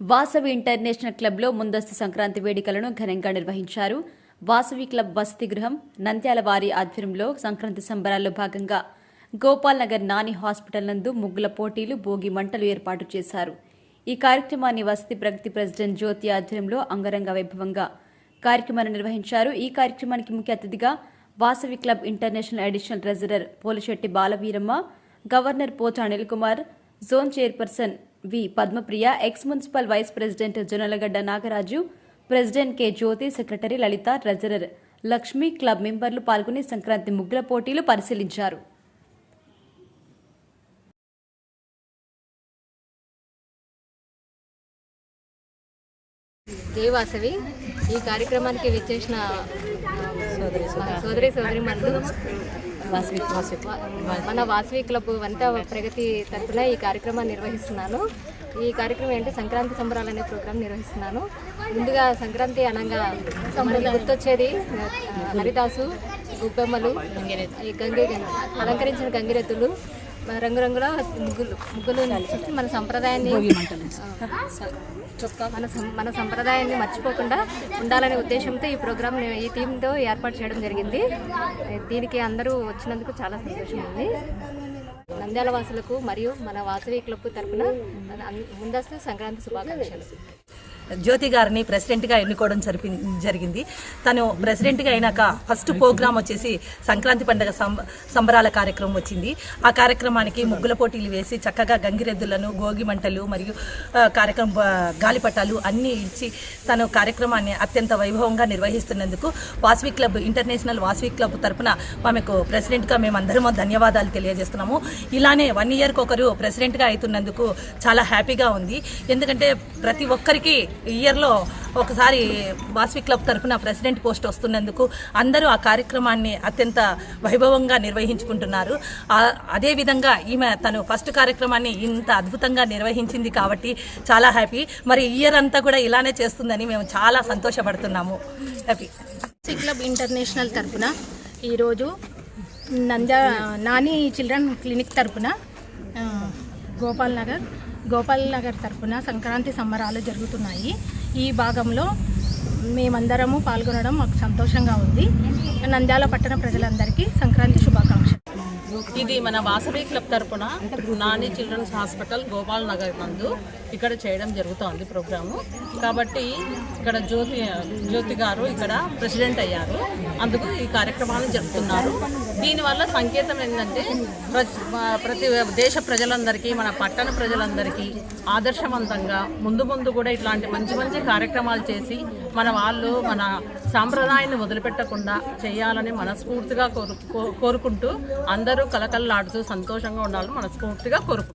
Vasavi international క్లబ్లో ముందస్తు సంక్రాంతి వేడుకలను ఘనంగా నిర్వహించారు. వాసవి క్లబ్ వసతి గృహం నంద్యాల వారి ఆధ్వర్యంలో సంక్రాంతి సంబరాల్లో భాగంగా గోపాల్ నగర్ నాని హాస్పిటల్ నందు ముగ్గుల పోటీలు భోగి మంటలు ఏర్పాటు చేశారు. ఈ కార్యక్రమాన్ని వసతి ప్రగతి ప్రెసిడెంట్ జ్యోతి ఆధ్వర్యంలో అంగరంగ వైభవంగా కార్యక్రమాన్ని నిర్వహించారు. ఈ కార్యక్రమానికి ముఖ్య అతిథిగా Vasavi club international additional treasurer Polisetti Balaveeramma governor Pocha Anil Kumar zone chairperson V Padmapriya ex municipal vice president Jonnalagadda Nagaraju president K Jyothi secretary Lalitha treasurer Lakshmi club మెంబర్లు పాల్గొని సంక్రాంతి ముగ్గుల పోటీలు పరిశీలించారు. దేవాసవి. ఈ కార్యక్రమానికి విచ్చేసిన సోదరి సోదరి. మనులు మన వాసవి క్లబ్ వంట ప్రగతి తరఫున ఈ కార్యక్రమాన్ని నిర్వహిస్తున్నాను. ఈ కార్యక్రమం ఏంటి? సంక్రాంతి సంబరాలు అనే ప్రోగ్రాం నిర్వహిస్తున్నాను. ముందుగా సంక్రాంతి అనగా గుర్తొచ్చేది హరిదాసు గుబ్బెమ్మలు ఈ గంగి అలంకరించిన గంగిరెద్దులు. మన రంగురంగుల ముగ్గులు ముగ్గులు చూసి మన సంప్రదాయాన్ని ఆ, మన సం- మన సంప్రదాయాన్ని మర్చిపోకుండా ఉండాలనే ఉద్దేశంతో ఈ ప్రోగ్రామ్ ఈ థీమ్తో ఏర్పాటు చేయడం జరిగింది. దీనికి అందరూ వచ్చినందుకు చాలా సంతోషం ఉంది. నంద్యాల వాసులకు మరియు మన వాసవి క్లబ్ తరఫున ముందస్తు సంక్రాంతి శుభాకాంక్షలు. జ్యోతి గారిని ప్రెసిడెంట్గా ఎన్నుకోవడం జరిపి జరిగింది. తను ప్రెసిడెంట్గా అయినాక ఫస్ట్ ప్రోగ్రామ్ వచ్చేసి సంక్రాంతి పండుగ సం- సంబరాల కార్యక్రమం వచ్చింది. ఆ కార్యక్రమానికి ముగ్గుల పోటీలు వేసి చక్కగా గంగిరెద్దులను గోగి మంటలు మరియు కార్యక్రమం గాలిపటాలు అన్నీ ఇచ్చి తను కార్యక్రమాన్ని అత్యంత వైభవంగా నిర్వహిస్తున్నందుకు Vasavi club international Vasavi club తరపున ఆమెకు ప్రెసిడెంట్గా మేమందరము ధన్యవాదాలు తెలియజేస్తున్నాము. ఇలానే వన్ ఇయర్కి ఒకరు ప్రెసిడెంట్గా అవుతున్నందుకు చాలా హ్యాపీగా ఉంది. ఎందుకంటే ప్రతి ఒక్కరికి ఇయర్లో ఒకసారి వాసవి క్లబ్ తరఫున ప్రెసిడెంట్ పోస్ట్ వస్తున్నందుకు అందరూ ఆ కార్యక్రమాన్ని అత్యంత వైభవంగా నిర్వహించుకుంటున్నారు. అదేవిధంగా ఈమె తను ఫస్ట్ కార్యక్రమాన్ని ఇంత అద్భుతంగా నిర్వహించింది కాబట్టి చాలా హ్యాపీ. మరి ఇయర్ అంతా కూడా ఇలానే చేస్తుందని మేము చాలా సంతోషపడుతున్నాము. హ్యాపీ సి క్లబ్ ఇంటర్నేషనల్ తరపున ఈరోజు నంద్యా నాని చిల్డ్రన్ క్లినిక్ తరపున గోపాల్ నగర్ గోపాల్ నగర్ తరఫున సంక్రాంతి సంబరాలు జరుగుతున్నాయి. ఈ భాగంలో మేమందరము పాల్గొనడం మాకు సంతోషంగా ఉంది. నంద్యాల పట్టణ ప్రజలందరికీ సంక్రాంతి శుభాకాంక్షలు. ఇది మన వాసవి క్లబ్ తరపున నాని చిల్డ్రన్స్ హాస్పిటల్ గోపాల్ నగర్ నందు ఇక్కడ చేయడం జరుగుతోంది ప్రోగ్రాము. కాబట్టి ఇక్కడ జ్యోతి జ్యోతి గారు ఇక్కడ ప్రెసిడెంట్ అయ్యారు. అందుకు ఈ కార్యక్రమాన్ని జరుపుతున్నారు. దీనివల్ల సంకేతం ఏంటంటే ప్రతి దేశ ప్రజలందరికీ మన పట్టణ ప్రజలందరికీ ఆదర్శవంతంగా ముందు ముందు కూడా ఇట్లాంటి మంచి మంచి కార్యక్రమాలు చేసి మన వాళ్ళు మన సాంప్రదాయాన్ని వదిలిపెట్టకుండా చేయాలని మనస్ఫూర్తిగా కోరు కో- కోరుకుంటూ అందరూ కలకలలాడుతూ సంతోషంగా ఉండాలని మనస్ఫూర్తిగా కోరుకుంటున్నాను